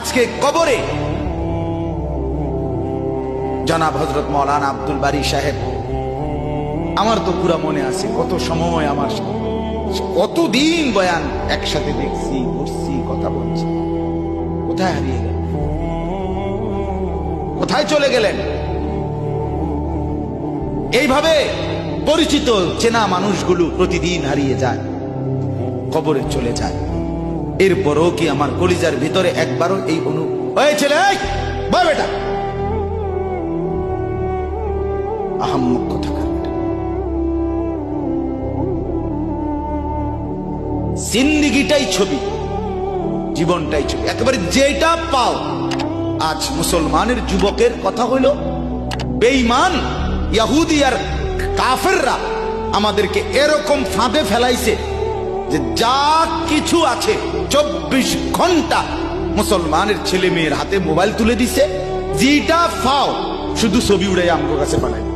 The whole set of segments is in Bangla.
আজকে কবরে। জনাব হজরত মৌলানা আব্দুল বারি সাহেব, আমার তো পুরা মনে আছে কত সময় আমার কতদিন বয়ান একসাথে দেখছি ঘুরছি কথা বলছি। কোথায় হারিয়ে গেল? কোথায় চলে গেলেন? এইভাবে পরিচিত চেনা মানুষগুলো প্রতিদিন হারিয়ে যায়, কবরে চলে যায়। এরপরও কি আমার কলিজার ভিতরে একবারও এই অনু ওই ছেলে এই, বয় বেটা। আহাম্মক কোথাকার জিন্দিগিটাই ছবি জীবনটাই ছবি। একেবারে যেটা পাও। আজ মুসলমানের যুবকের কথা হইল বেঈমান ইয়াহুদি আর কাফেররা আমাদেরকে এরকম ফাঁদে ফেলাইছে। যে যা কিছু আছে, চব্বিশ ঘণ্টা মুসলমানের ছেলে মেয়ের হাতে মোবাইল তুলে দিছে, যেটা ফাও, শুধু ছবি উড়াই আমগো কাছে বানায়।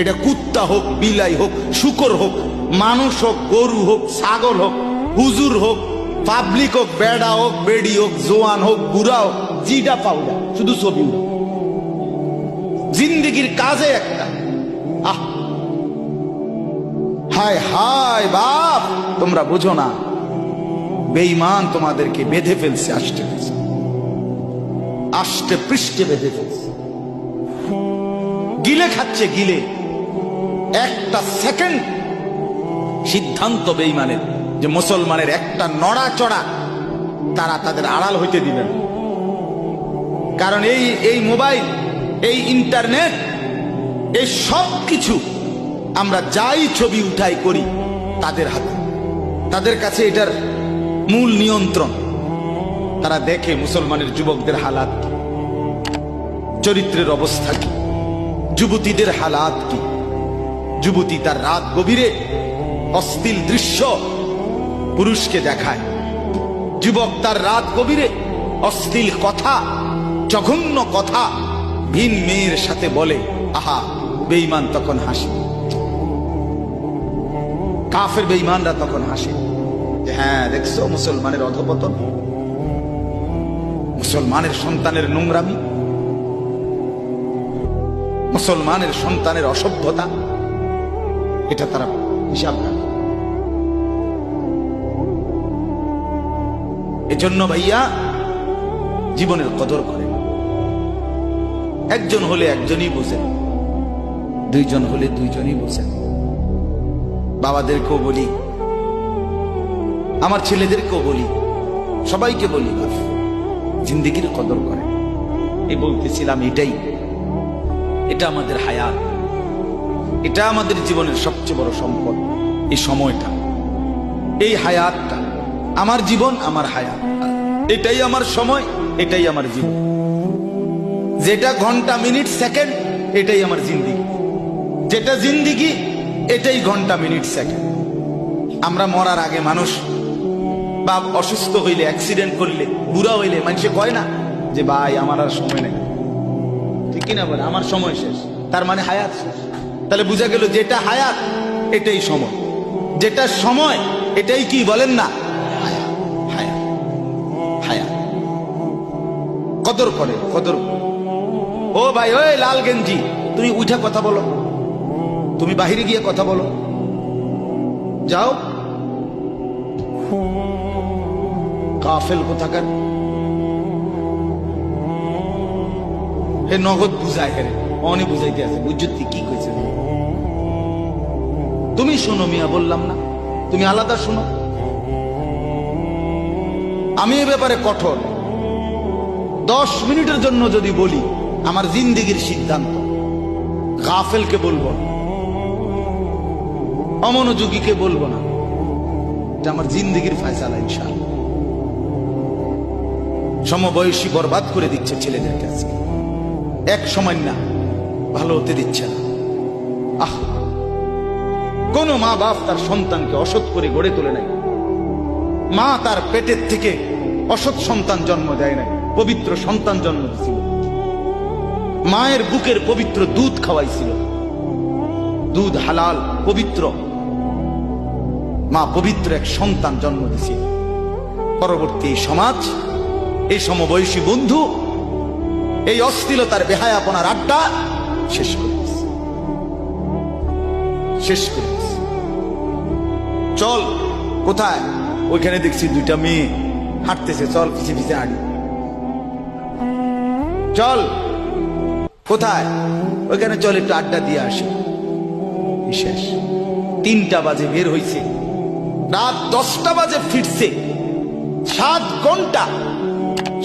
এটা কুত্তা হোক, বিলাই হোক, শুকর হোক, মানুষ হোক, গরু হোক, ছাগল হোক, হুজুর হোক, পাবলিক হোক, বেড়া হোক, বেড়ি হোক, জোয়ান হোক, বুড়া হোক জিটা পাউডা শুধু ছবি জিন্দিগির কাজে একটা। আহ হায় হায় বাপ, তোমরা বুঝো না, বেঈমান তোমাদেরকে বেঁধে ফেলছে আষ্টে ফেলছে। আষ্টে পৃষ্ঠে বেঁধে ফেলছে। গিলে খাচ্ছে, গিলে। একটা সেকেন্ড সিদ্ধান্ত বেইমানের যে মুসলমানের একটা নড়াচড়া তারা তাদের আড়াল হইতে দিবেন কারণ এই এই মোবাইল, এই ইন্টারনেট, এই সব কিছু আমরা যাই ছবি উঠাই করি তাদের হাতে। তাদের কাছে এটার মূল নিয়ন্ত্রণ। তারা দেখে মুসলমানের যুবকদের হালাত কি, চরিত্রের অবস্থা কি? যুবতীদের হালাত কি? যুবতী তার রাত গভীরে অশ্লীল দৃশ্য পুরুষকে দেখায়। যুবক তার রাত গভীরে অশ্লীল কথা জঘন্য কথা ভিন মেয়ের সাথে বলে আহা বেঈমান তখন হাসে। কাফের বেঈমানরা তখন হাসে যে হ্যাঁ দেখছ মুসলমানের অধপতন? মুসলমানের সন্তানের নোংরামি? মুসলমানের সন্তানের অসভ্যতা? এটা তারা হিসাব রাখে এজন্য ভাইয়া জীবনের কদর করে। একজন হলে একজনই বোঝেন দুইজন হলে দুইজনই বোঝেন বাবাদেরকেও বলি, আমার ছেলেদেরকেও বলি, সবাইকে বলি, জিন্দিগির কদর করে। এই বলতেছিলাম এটাই, এটা আমাদের হায়াত, এটা আমাদের জীবনের সবচেয়ে বড় সম্পদ, এই সময়টা। এই হায়াতটা, আমার জীবন, আমার হায়াত। এটাই আমার সময়, এটাই আমার জীবন। যেটা ঘণ্টা, মিনিট, সেকেন্ড, এটাই আমার জিন্দিগি। যেটা জিন্দিগি এটাই ঘণ্টা, মিনিট সেকেন্ড আমরা মরার আগে মানুষ বা অসুস্থ হইলে অ্যাক্সিডেন্ট করলে, বুড়া হইলে মানুষে কয় না যে, ভাই, আমার আর সময় নেই। ঠিক কিনা বলে? আমার সময় শেষ। তার মানে হায়াত শেষ। তাহলে বোঝা গেল যেটা হায়াত, এটাই সময়। যেটা সময়, এটাই কি বলেন না? কদর করে, কদর ও ভাই, ওই লাল গেঞ্জি, তুমি উঠে কথা বলো। তুমি বাহিরে গিয়ে কথা বলো। যাও। কাফেল কোথাকার? হে নগদ বুঝায় হেরে অনেক বুঝাইতে আছে বুঝতে কি কইছে? তুমি শোনো মিয়া, বললাম না। তুমি আলাদা শোনো। আমি এ ব্যাপারে কঠোর। দশ মিনিটের জন্য যদি বলি, আমার জিন্দিগির সিদ্ধান্ত। গাফেলকে বলব। অমনোযোগীকে বলব না। এটা আমার জিন্দিগির ফায়সালা ইনশাল সমবয়সী বরবাদ করে দিচ্ছে ছেলেদের কাছে এক সময় না, ভালো হতে দিচ্ছে না। আহ! কোন মা বাপ তার সন্তানকে অসৎ করে গড়ে তোলে নাই। মা তার পেটের থেকে অসৎ সন্তান জন্ম দেয় নাই, পবিত্র সন্তান জন্ম দিয়েছিল মায়ের বুকের পবিত্র দুধ খাওয়াইছিল। দুধ হালাল, পবিত্র। মা পবিত্র এক সন্তান জন্ম দিয়েছিল পরবর্তী সমাজ, এই সমবয়সী বন্ধু, এই অস্থিলতার বেহায়াপনার আড্ডা শেষ শেষ চল, কোথায়? ওইখানে দেখছি দুইটা মেয়ে হাঁটতেছে। চল পিছিয়ে পিছিয়ে হাঁটি। চল, কোথায়? ওইখানে চল, একটু আড্ডা দিয়ে আসি। শেষ। তিনটা বাজে বের হইছে। রাত দশটা বাজে ফিরছে। সাত ঘণ্টা।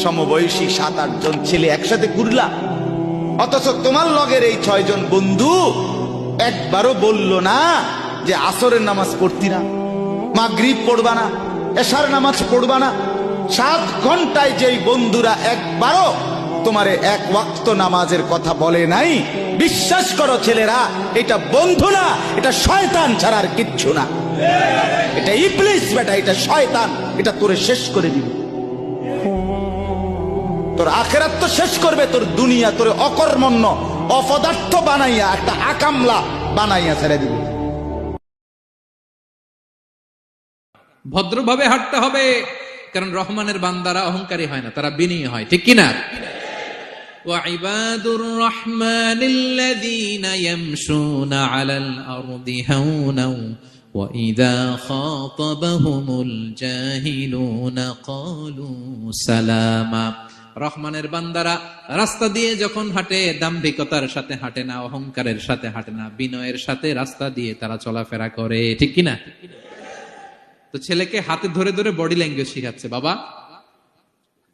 সমবয়সী সাত আটজন ছেলে একসাথে ঘুরলা। অথচ তোমার লগের এই ছয়জন বন্ধু একবারও বলল না যে আসরের নামাজ পড়তি না মা মাগরিব পড়বা না, এশার নামাজ পড়বা না। সাত ঘন্টায় যেই বন্ধুরা একবারও তোমারে এক ওয়াক্ত নামাজের কথা বলে নাই, বিশ্বাস করো ছেলেরা, এটা বন্ধু না, এটা শয়তান ছাড়ার কিচ্ছু না। এটা ইবলিস বেটা এটা শয়তান এটা তোরে শেষ করে দিবে তোর আখেরাত তো শেষ করবে তোর দুনিয়া তোর অকর্মণ্য অপদার্থ বানাইয়া একটা আকামলা বানাইয়া ছেড়ে দিবে ভদ্রভাবে হাঁটতে হবে কারণ রহমানের বান্দারা অহংকারী হয় না তারা বিনয়ী হয় ঠিক কিনা وعباد الرحمن الذين يمشون على الأرض هونا وإذا خاطبهم الجاهلون قالوا سلاما রহমানের বান্দারা রাস্তা দিয়ে যখন হাঁটে দাম্ভিকতার সাথে হাঁটে না অহংকারের সাথে হাঁটে না বিনয়ের সাথে রাস্তা দিয়ে তারা চলাফেরা করে ঠিক কিনা তো ছেলেকে হাতে ধরে ধরে বডি ল্যাঙ্গুয়েজ শিখাচ্ছে বাবা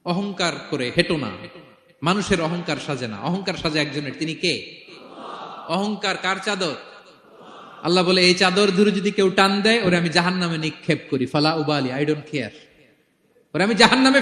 অহংকার করে হেঁটো না মানুষের অহংকার সাজে না অহংকার সাজে একজনের তিনি কে অহংকার কার চাদর আল্লাহ বলে, এই চাদর ধরে যদি কেউ টান দেয়, ওরা আমি জাহান নামে নিক্ষেপ করি। ফালা উবালি আই ডোন্ট কেয়ার ওরে আমি জাহান নামে